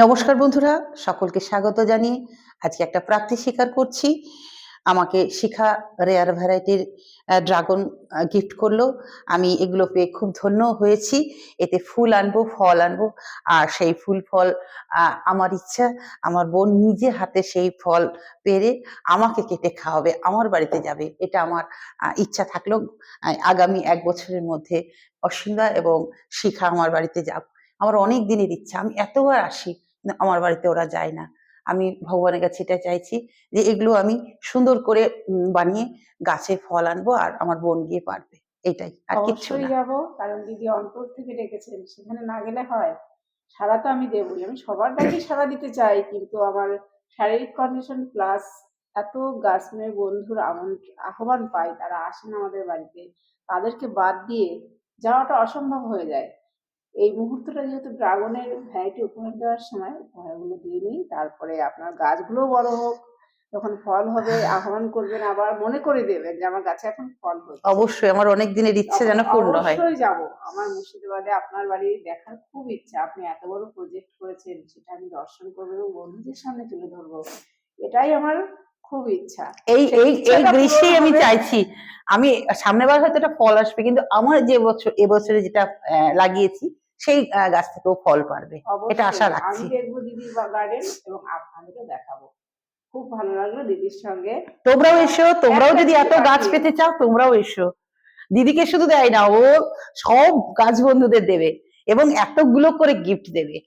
নমস্কার বন্ধুরা, সকলকে স্বাগত জানিয়ে আজকে একটা প্রাপ্তি স্বীকার করছি। আমাকে শিখা রেয়ার ভ্যারাইটির ড্রাগন গিফট করল। আমি এগুলো পেয়ে খুব ধন্য হয়েছি। এতে ফুল আনব, ফল আনব, আর সেই ফুল, ফল আমার ইচ্ছা, আমার বোন নিজে হাতে সেই ফল পেরে আমাকে কেটে খাওয়াবে, আমার বাড়িতে যাবে। এটা আমার ইচ্ছা থাকল। আগামী এক বছরের মধ্যে অসীমদা এবং শিখা আমার বাড়িতে যাব আমার অনেক দিনের ইচ্ছা। আমি এতবার আসি কিন্তু আমার বাড়িতে ওরা যায় না। আমি ভগবানের কাছে এটা চাইছি যে এগুলো আমি সুন্দর করে বানিয়ে গাছে ফল আনব আর আমার বোন গিয়ে পারবে। এটাই আর না। যাব কারণ দিদি অন্তর থেকে ডেকেছেন সেখানে না গেলে হয়। সারা তো আমি দেবই আমি সবার ডাকেই সারা দিতে চাই কিন্তু আমার শারীরিক কন্ডিশন প্লাস এত গাছমেয়ে বন্ধুর আহ্বান পাই তারা আসেন আমাদের বাড়িতে তাদেরকে বাদ দিয়ে যাওয়াটা অসম্ভব হয়ে যায়। এই মুহূর্তটা যেহেতু ড্রাগনের ভ্যারাইটি উপহার দেওয়ার সময় উপহারগুলো দিয়ে নিই তারপরে আপনার গাছগুলো বড় হোক যখন ফল হবে আহ্বান করবেন আবার মনে করে দেবেন যে আমার গাছে এখন ফল হচ্ছে অবশ্যই আমার অনেক দিনের ইচ্ছে যেন পূর্ণ হয়। অবশ্যই যাব। আমার মুর্শিদাবাদে আপনার বাড়ি দেখার খুব ইচ্ছা। আপনি এত বড় প্রজেক্ট করেছেন সেটা আমি দর্শন করব এবং বন্ধুদের সামনে তুলে ধরবো। এটাই আমার খুব ইচ্ছা। এই এই এই গ্রীষ্মেই আমি চাইছি। আমি সামনের বার হয়তো এটা ফল আসবে কিন্তু আমার যে বছর এবছরে যেটা লাগিয়েছি সেই গাছ থেকেও ফল পারবে। এটা আশা রাখছি। দেখব দিদির গার্ডেন এবং আপনাদেরকে দেখাবো। খুব ভালো লাগল দিদির সঙ্গে। তোমরাও এসো তোমরাও যদি এত গাছ পেতে চাও তোমরাও এসো। দিদিকে শুধু দেয় না ও সব গাছ বন্ধুদের দেবে এবং এতগুলো করে গিফট দেবে।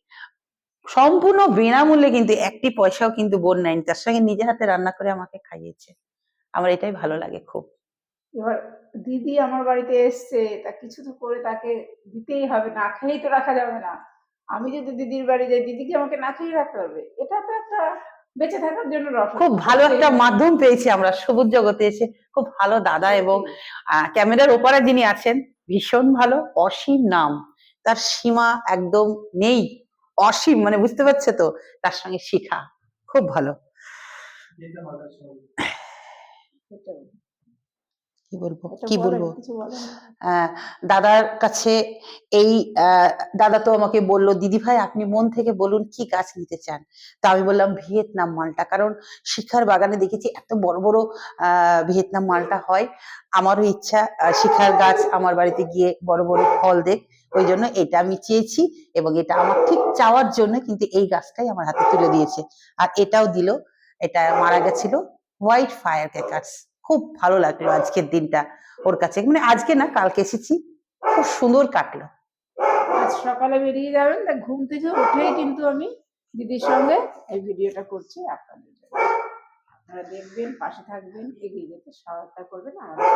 সম্পূর্ণ বিনামূল্যে কিন্তু একটি পয়সাও কিন্তু বোন নেয়নি। তার সঙ্গে নিজে হাতে রান্না করে আমাকে খাইয়েছে। আমার এটাই ভালো লাগে খুব। এবার দিদি আমার বাড়িতে এসছে তা কিছু তো করে তাকে দিতেই হবে না খেয়েই তো রাখা যাবে না। আমি যদি দিদির বাড়ি যাই দিদিকে আমাকে না খেয়ে রাখতে পারবে? এটা তো একটা বেঁচে থাকার জন্য রসদ খুব ভালো একটা মাধ্যম পেয়েছি আমরা সবুজ জগতে এসে। খুব ভালো দাদা এবং ক্যামেরার ওপারে যিনি আছেন ভীষণ ভালো অসীম নাম। তার সীমা একদম নেই অসীম মানে বুঝতে পারছে তো? তার সঙ্গে শিখা খুব ভালো। কি বলব? কি বলব? দাদার কাছে এই দাদা তো আমাকে বলল দিদি ভাই আপনি মন থেকে বলুন কি গাছ নিতে চান? তা আমি বললাম ভিয়েতনাম মালটা। কারণ শিখার বাগানে দেখেছি এত বড় বড় আহ ভিয়েতনাম মালটা হয়। আমারও ইচ্ছা শিখার গাছ আমার বাড়িতে গিয়ে বড় বড় ফল দেখ ওই জন্য এটা আমি চেয়েছি এবং এটা আমার ঠিক চাওয়ার জন্য কিন্তু এই গাছটাই আমার হাতে তুলে দিয়েছে। আর এটাও দিল এটা মারা গেছিল হোয়াইট ফায়ার ক্যাকার্স খুব ভালো লাগল আজকের দিনটা ওর কাছে। মানে আজকে না কালকে এসেছি খুব সুন্দর কাটলো। আজ সকালে বেরিয়ে যাবেন তা ঘুম থেকে উঠেই কিন্তু আমি দিদির সঙ্গে এই ভিডিওটা করছি আপনাদের আপনারা দেখবেন পাশে থাকবেন এগিয়ে যেতে সহায়তা করবেন আমাদের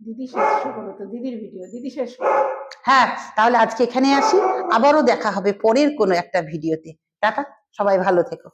দিদি শেষ করো তো দিদির ভিডিও দিদি শেষ করো। হ্যাঁ তাহলে আজকে এখানে আসি। আবারও দেখা হবে পরের কোনো একটা ভিডিওতে। টাটা সবাই ভালো থেকো।